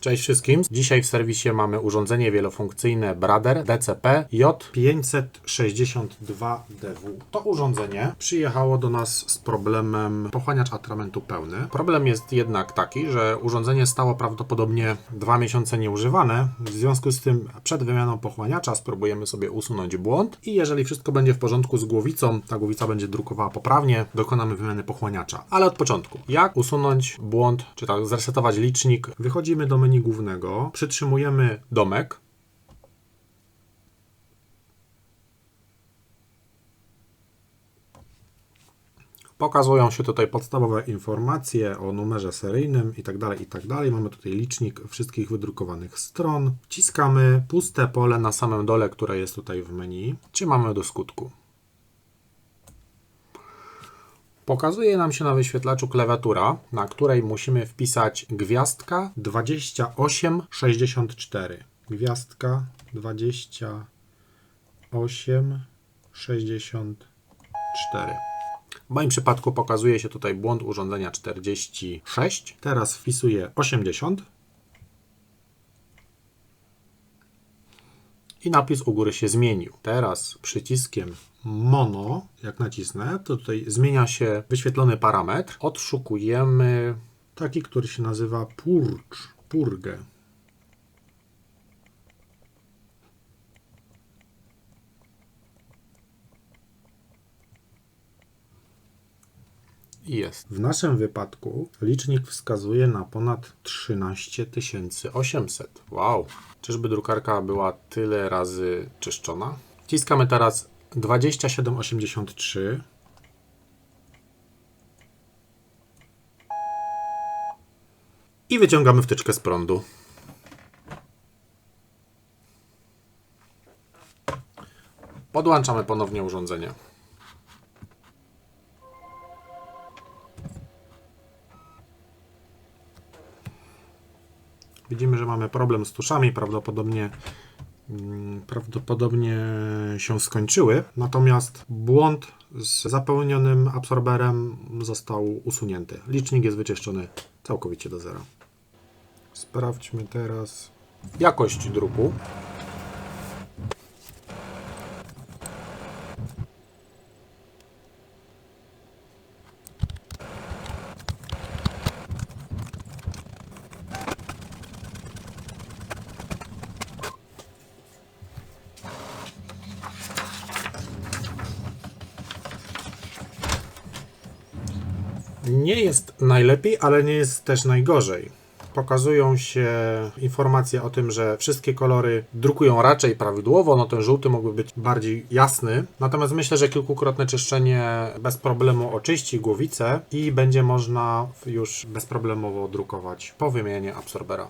Cześć wszystkim. Dzisiaj w serwisie mamy urządzenie wielofunkcyjne Brader DCP J562DW. To urządzenie przyjechało do nas z problemem pochłaniacz atramentu pełny. Problem jest jednak taki, że urządzenie stało prawdopodobnie dwa miesiące nieużywane. W związku z tym przed wymianą pochłaniacza spróbujemy sobie usunąć błąd i jeżeli wszystko będzie w porządku z głowicą, ta głowica będzie drukowała poprawnie, dokonamy wymiany pochłaniacza. Ale od początku. Jak usunąć błąd, czy tak zresetować licznik? Wychodzimy do menu głównego, przytrzymujemy domek. Pokazują się tutaj podstawowe informacje o numerze seryjnym i tak dalej, i tak. Mamy tutaj licznik wszystkich wydrukowanych stron. Wciskamy puste pole na samym dole, które jest tutaj w menu. Trzymamy do skutku. Pokazuje nam się na wyświetlaczu klawiatura, na której musimy wpisać gwiazdka 2864. Gwiazdka 2864. W moim przypadku pokazuje się tutaj błąd urządzenia 46. Teraz wpisuję 80. I napis u góry się zmienił. Teraz przyciskiem mono, jak nacisnę, to tutaj zmienia się wyświetlony parametr. Odszukujemy taki, który się nazywa purge, purgę. Jest. W naszym wypadku licznik wskazuje na ponad 13 800. Wow. Czyżby drukarka była tyle razy czyszczona? Wciskamy teraz 2783. I wyciągamy wtyczkę z prądu. Podłączamy ponownie urządzenie. Widzimy, że mamy problem z tuszami, prawdopodobnie, mm, prawdopodobnie się skończyły, natomiast błąd z zapełnionym absorberem został usunięty. Licznik jest wyczyszczony całkowicie do zera. Sprawdźmy teraz jakość druku. Nie jest najlepiej, ale nie jest też najgorzej. Pokazują się informacje o tym, że wszystkie kolory drukują raczej prawidłowo, no ten żółty mógłby być bardziej jasny. Natomiast myślę, że kilkukrotne czyszczenie bez problemu oczyści głowicę i będzie można już bezproblemowo drukować po wymianie absorbera.